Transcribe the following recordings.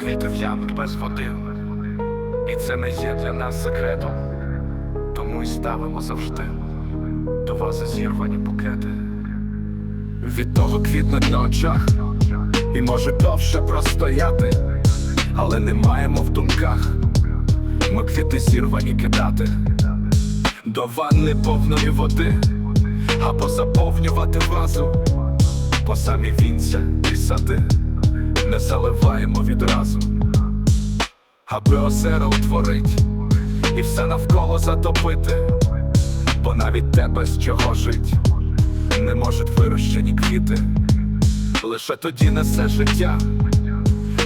Квіти в'януть без води, і це не є для нас секретом. Тому й ставимо завжди до вази зірвані букети. Від того квітнуть на очах, і може довше простояти, але не маємо в думках. Ми квіти зірвані кидати. До ванни повної води, або заповнювати вазу, по самі вінця і сади не заливаємо відразу, аби озера утворить і все навколо затопити, бо навіть те, без чого жить, не можуть вирощені квіти, лише тоді несе життя,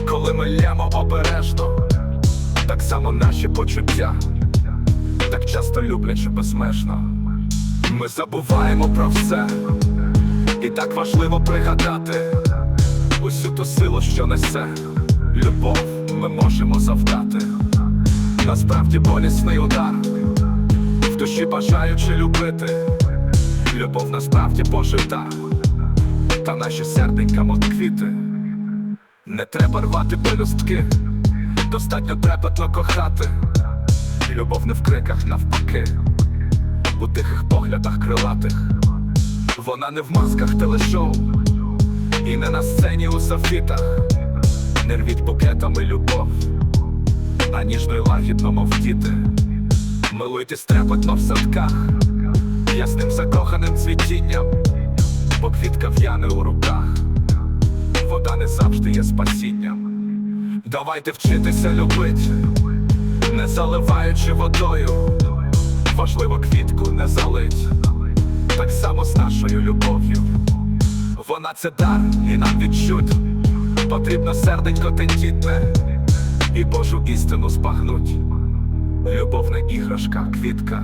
коли ми лємо обережно, так само наші почуття, так часто люблячи безмежно. Ми забуваємо про все, і так важливо пригадати ту силу, що несе любов, ми можемо завдати. Насправді болісний удар, в душі бажаючи любити. Любов насправді пожита, та наші серденька мов квіти. Не треба рвати пелюстки, достатньо трепетно кохати. Любов не в криках навпаки, у тихих поглядах крилатих. Вона не в масках телешоу, і не на сцені у софітах. Не рвіть букетами любов, а ніжно лагідно, мов діти. Милуйтесь трепетно в садках, ясним закоханим цвітінням, бо квітка в'яне у руках, вода не завжди є спасінням. Давайте вчитися любить, не заливаючи водою. Важливо квітку не залить, так само з нашою любов'ю. Вона це дар і нам відчуть. Потрібно серденько тендітне і Божу істину збагнуть. Любов не іграшка, квітка,